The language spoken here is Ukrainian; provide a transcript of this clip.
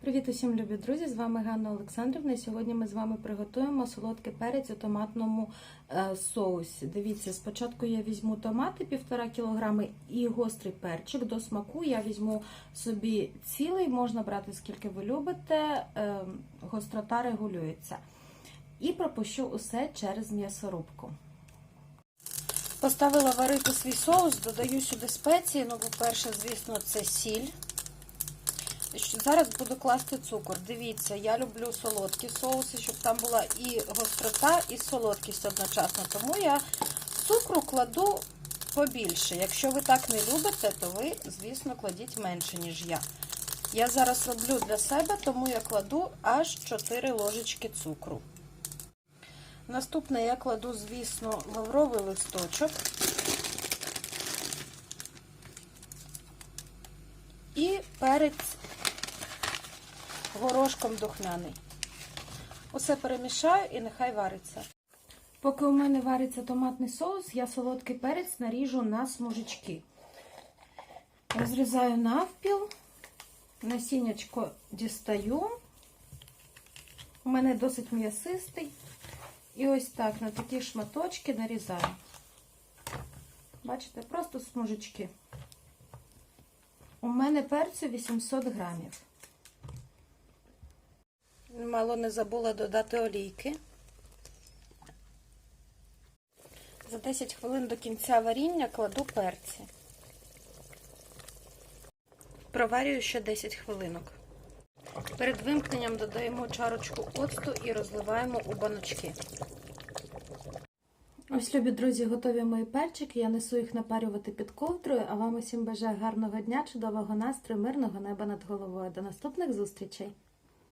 Привіт усім любі друзі! З вами Ганна Олександрівна. І Сьогодні ми з вами приготуємо солодкий перець у томатному е, соусі. Дивіться, спочатку я візьму томати 1,5 кг і гострий перчик. До смаку я візьму собі цілий, можна брати скільки ви любите, е, гострота регулюється. І пропущу усе через м'ясорубку. Поставила варити свій соус, додаю сюди спеції. Ну, по-перше, звісно, це сіль. Зараз буду класти цукор. Дивіться, я люблю солодкі соуси, щоб там була і гострота, і солодкість одночасно. Тому я цукру кладу побільше. Якщо ви так не любите, то ви, звісно, кладіть менше, ніж я. Я зараз роблю для себе, тому я кладу аж 4 ложечки цукру. Наступне я кладу, звісно, лавровий листочок. І перець горошком духмяний. Усе перемішаю і нехай вариться. Поки у мене вариться томатний соус, я солодкий перець наріжу на смужечки. Розрізаю навпіл, насіннячко дістаю. У мене досить м'ясистий. І ось так на такі шматочки нарізаю. Бачите, просто смужечки. У мене перцю 800 грамів. Мало не забула додати олійки. За 10 хвилин до кінця варіння кладу перці. Проварюю ще 10 хвилинок. Перед вимкненням додаємо чарочку оцту і розливаємо у баночки. Ось, любі друзі, готові мої перчики. Я несу їх напарювати під ковдрою, а вам усім бажаю гарного дня, чудового настрою, мирного неба над головою. До наступних зустрічей!